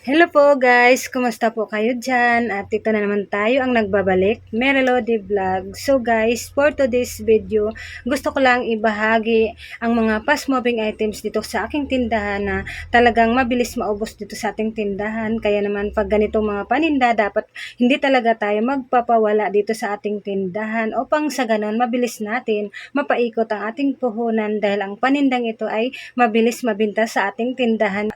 Hello po guys! Kumusta po kayo dyan? At ito na naman tayo ang nagbabalik, Merilody Vlog. So guys, for today's video, gusto ko lang ibahagi ang mga fast moving items dito sa aking tindahan na talagang mabilis maubos dito sa ating tindahan. Kaya naman pag ganitong mga paninda, dapat hindi talaga tayo magpapawala dito sa ating tindahan upang sa ganon mabilis natin mapaikot ang ating puhunan dahil ang panindang ito ay mabilis mabinta sa ating tindahan.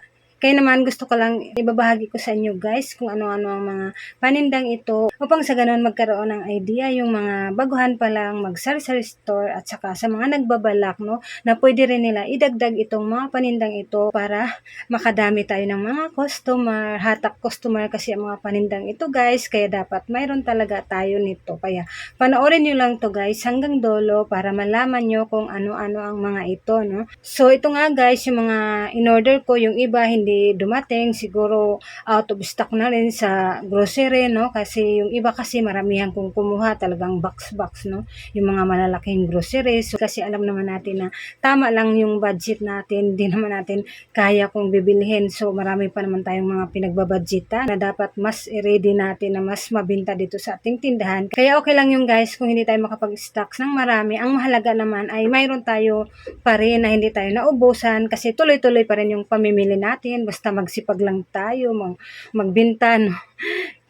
Kaya naman gusto ko lang ibabahagi ko sa inyo guys kung ano-ano ang mga panindang ito upang sa ganun magkaroon ng idea yung mga baguhan pa lang mag-sari-sari store at saka sa mga nagbabalak no na pwede rin nila idagdag itong mga panindang ito para makadami tayo ng mga customer, hatak customer kasi ang mga panindang ito guys kaya dapat mayroon talaga tayo nito. Kaya panoorin nyo lang to guys hanggang dolo para malaman nyo kung ano-ano ang mga ito no. So ito nga guys yung mga in-order ko yung iba hindi dumating, siguro out of stock na rin sa grocery, no? Kasi yung iba kasi maramihan kong kumuha, talagang box-box, no? Yung mga malalaking groceries. So, kasi alam naman natin na tama lang yung budget natin, hindi naman natin kaya kung bibilhin. So, marami pa naman tayong mga pinagbabudgetan na dapat mas i-ready natin na mas mabinta dito sa ating tindahan. Kaya okay lang yung guys kung hindi tayo makapag-stocks ng marami. Ang mahalaga naman ay mayroon tayo pa rin na hindi tayo naubusan kasi tuloy-tuloy pa rin yung pamimili natin basta magsipag lang tayo, mag, magbinta, no?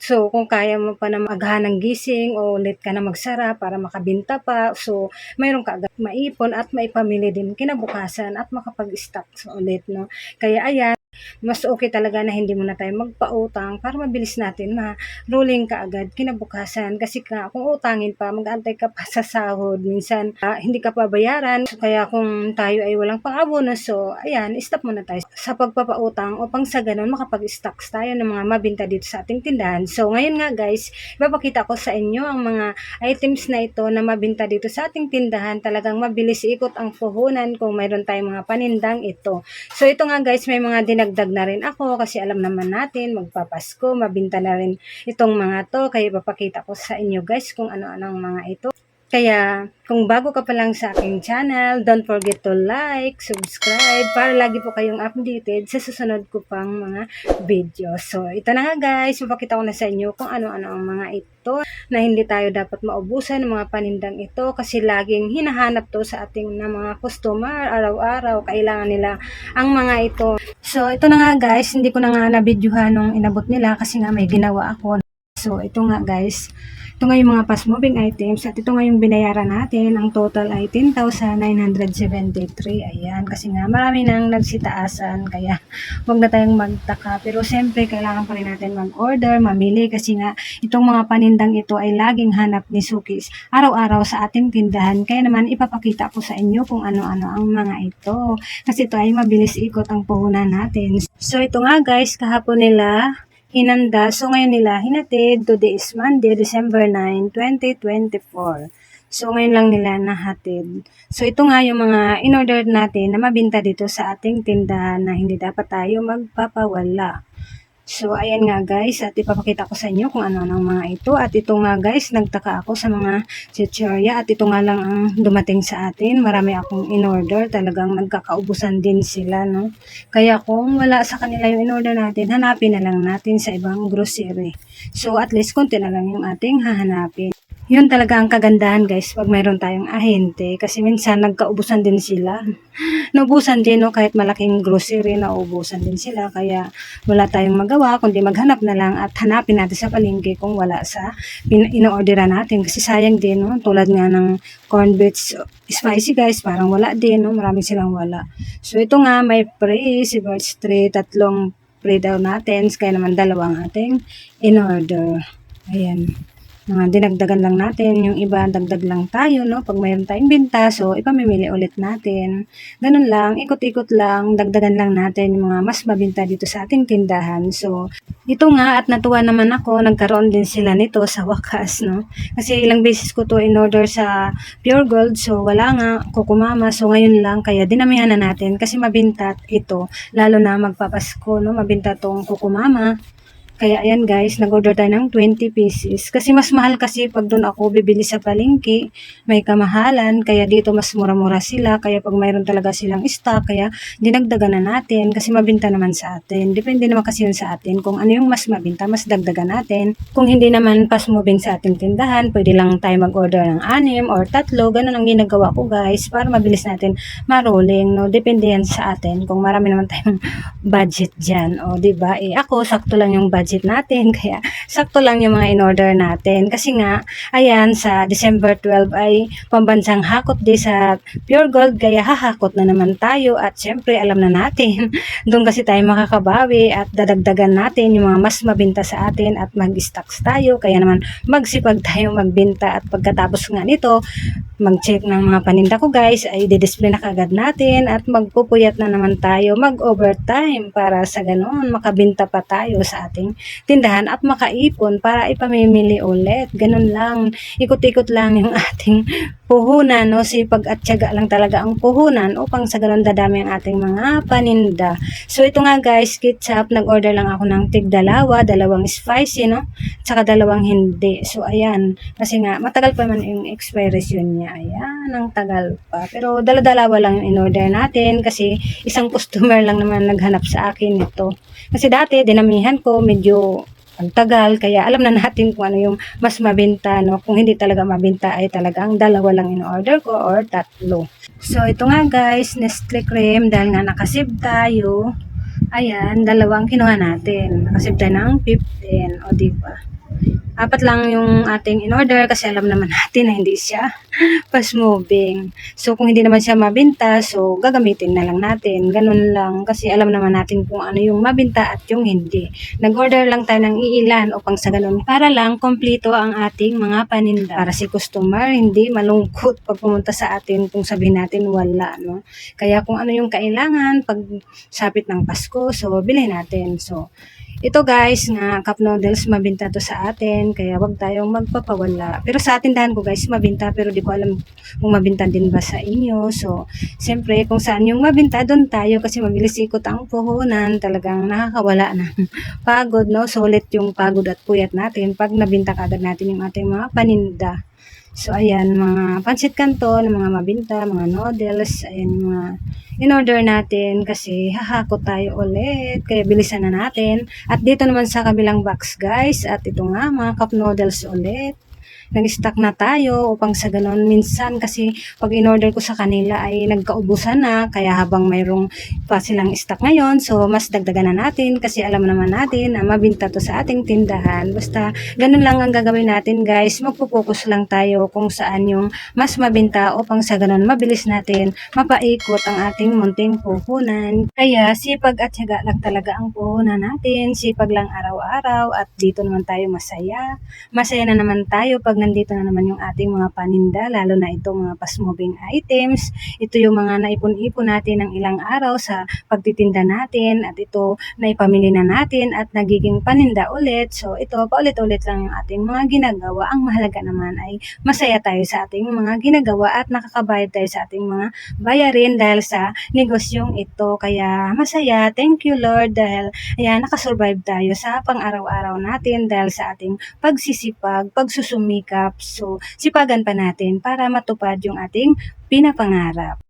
So, kung kaya mo pa na maghanang gising o ulit ka na magsara para makabinta pa, so, mayroon ka agad maipon at maipamili din kinabukasan at makapag-stock ulit, no? Kaya ayan, mas okay talaga na hindi mo na tayo magpautang para mabilis natin ma-rolling ka agad kinabukasan. Kasi ka, kung utangin pa, mag-antay ka pa sa sahod. Minsan, ah, hindi ka pa bayaran. So, kaya kung tayo ay walang pang-abono, so, ayan, stop muna tayo sa pagpapautang upang sa ganun makapag-stocks tayo ng mga mabinta dito sa ating tindahan. So, ngayon nga guys, ipapakita ko sa inyo ang mga items na ito na mabinta dito sa ating tindahan. Talagang mabilis ikot ang puhunan kung mayroon tayong mga panindang ito. So, ito nga guys, may mga dinagdag na rin ako kasi alam naman natin, magpapasko, mabinta na rin itong mga to. Kaya ipapakita ko sa inyo guys kung ano-ano ang mga ito. Kaya kung bago ka pa lang sa aking channel, don't forget to like, subscribe para lagi po kayong updated sa susunod ko pang mga video. So, ito na nga guys, mapakita ko na sa inyo kung ano-ano ang mga ito na hindi tayo dapat maubusan ng mga panindang ito kasi laging hinahanap to sa ating na mga customer araw-araw. Kailangan nila ang mga ito. So, ito na nga guys, hindi ko na nga na-videohan nung inabot nila kasi nga may ginawa ako. So, ito nga guys, ito nga yung mga fast moving items at ito nga yung binayaran natin. Ang total ay 10,973. Ayan, kasi nga marami nang nagsitaasan kaya huwag na tayong magtaka. Pero siyempre, kailangan pa rin natin mag-order, mamili kasi nga itong mga panindang ito ay laging hanap ni Sukis araw-araw sa ating tindahan. Kaya naman ipapakita ko sa inyo kung ano-ano ang mga ito. Kasi ito ay mabilis ikot ang puhunan natin. So ito nga guys, kahapon nila hinanda. So, ngayon nila hinatid. Today is Monday, December 9, 2024. So, ngayon lang nila nahatid. So, ito nga yung mga in-order natin na mabinta dito sa ating tindahan na hindi dapat tayo magpapawala. So, ayan nga guys, at ipapakita ko sa inyo kung ano ang mga ito. At ito nga guys, nagtaka ako sa mga chichirya at ito nga lang ang dumating sa atin. Marami akong in-order, talagang nagkakaubusan din sila, no? Kaya kung wala sa kanila yung in-order natin, hanapin na lang natin sa ibang grocery. So, at least konti na lang yung ating hahanapin. Yun talaga ang kagandahan guys pag mayroon tayong ahente. Kasi minsan nagkaubusan din sila. Naubusan din no? Kahit malaking grocery naubusan din sila. Kaya wala tayong magawa kundi maghanap na lang at hanapin natin sa palengke kung wala sa ino-orderan natin. Kasi sayang din no? Tulad nga ng corn beef spicy guys parang wala din no? Marami silang wala. So ito nga may pre si birch tree tatlong pre daw natin. Kaya naman dalawang ating in-order. Ayan mga dinagdagan lang natin, yung iba dagdag lang tayo, no? Pag mayroon tayong binta, so ipamimili ulit natin. Ganun lang, ikot-ikot lang, dagdagan lang natin yung mga mas mabinta dito sa ating tindahan. So, ito nga at natuwa naman ako, nagkaroon din sila nito sa wakas, no? Kasi ilang beses ko to in order sa Pure Gold, so wala nga, kukumama, so ngayon lang, kaya dinamihan na natin kasi mabinta ito, lalo na magpapasko, no? Mabinta tong kukumama. Kaya ayan guys, nag-order tayo ng 20 pieces. Kasi mas mahal kasi pag doon ako bibili sa palengke, may kamahalan. Kaya dito mas mura-mura sila. Kaya pag mayroon talaga silang stock, kaya dinagdagan na natin. Kasi mabinta naman sa atin. Depende naman kasi yun sa atin. Kung ano yung mas mabinta, mas dagdagan natin. Kung hindi naman fast moving sa ating tindahan, pwede lang tayo mag-order ng anim or tatlo. Ganun ang ginagawa ko guys para mabilis natin ma-rolling. No? Depende yan sa atin. Kung marami naman tayong budget dyan. O, ba? Eh, ako, sakto lang yung budget natin. Kaya, sakto lang yung mga in-order natin. Kasi nga, ayan, sa December 12 ay pambansang hakot di sa Pure Gold. Kaya, hahakot na naman tayo. At syempre, alam na natin, doon kasi tayo makakabawi at dadagdagan natin yung mga mas mabinta sa atin at mag-stocks tayo. Kaya naman, magsipag tayo magbinta at pagkatapos nga nito, mag-check ng mga paninda ko guys, ay di-display na kagad natin at magpupuyat na naman tayo mag-overtime para sa ganun makabinta pa tayo sa ating tindahan at makaipon para ipamimili ulit. Ganun lang, ikot-ikot lang yung ating puhunan, no? Sipag at tiyaga lang talaga ang puhunan upang sa ganun dadami ang ating mga paninda. So ito nga guys, ketchup, nag-order lang ako ng tig dalawa, dalawang spicy, no? Tsaka dalawang hindi. So ayan, kasi nga matagal pa man yung expiration niya. Ayan, ang tagal pa. Pero dala-dalawa lang yung in-order natin kasi isang customer lang naman naghanap sa akin nito. Kasi dati, dinamihan ko, medyo ang tagal, kaya alam na natin kung ano yung mas mabenta, no? Kung hindi talaga mabenta ay talagang dalawa lang in-order ko or tatlo. So, ito nga guys, Nestle cream, dahil nga nakasave tayo, ayan, dalawang kinuha natin. Nakasave tayo ng 15, o diba? Apat lang yung ating in-order kasi alam naman natin na hindi siya fast moving. So, kung hindi naman siya mabinta, so gagamitin na lang natin. Ganun lang kasi alam naman natin kung ano yung mabinta at yung hindi. Nag-order lang tayo ng iilan upang sa ganun para lang kompleto ang ating mga paninda. Para si customer hindi malungkot pag pumunta sa atin kung sabihin natin wala. No? Kaya kung ano yung kailangan pag sapit ng Pasko, so bilhin natin. So, ito guys, nga cup noodles, mabinta to sa atin, kaya wag tayong magpapawala. Pero sa tindahan ko guys, mabinta, pero di ko alam kung mabinta din ba sa inyo. So, siyempre, kung saan yung mabinta, doon tayo kasi mabilis ikot ang puhunan, talagang nakakawala na pagod, no? Sulit yung pagod at puyat natin pag nabinta kagad natin yung ating mga paninda. So, ayan, mga pansit kanton, mga mabinta, mga noodles, ayan, mga in-order natin kasi hahakot tayo ulit. Kaya bilisan na natin. At dito naman sa kabilang box, guys, at ito nga, mga cup noodles ulit nag-stock na tayo upang sa ganon. Minsan kasi pag in-order ko sa kanila ay nagkaubusan na kaya habang mayroong pa silang stock ngayon so mas dagdagan na natin kasi alam naman natin na mabinta to sa ating tindahan. Basta ganun lang ang gagawin natin guys. Magpo-focus lang tayo kung saan yung mas mabinta upang sa ganon mabilis natin mapaikot ang ating munting puhunan. Kaya sipag at syaga lang talaga ang puhunan natin. Sipag lang araw-araw at dito naman tayo masaya. Masaya na naman tayo pag nandito na naman yung ating mga paninda, lalo na ito mga fast-moving items. Ito yung mga naipon-ipon natin ng ilang araw sa pagtitinda natin at ito naipamili na natin at nagiging paninda ulit. So ito, paulit-ulit lang yung ating mga ginagawa. Ang mahalaga naman ay masaya tayo sa ating mga ginagawa at nakakabayad tayo sa ating mga bayarin dahil sa negosyong ito. Kaya masaya. Thank you Lord dahil ayan, nakasurvive tayo sa pang-araw-araw natin dahil sa ating pagsisipag, pagsusumikap. So, sipagan pa natin para matupad yung ating pinapangarap.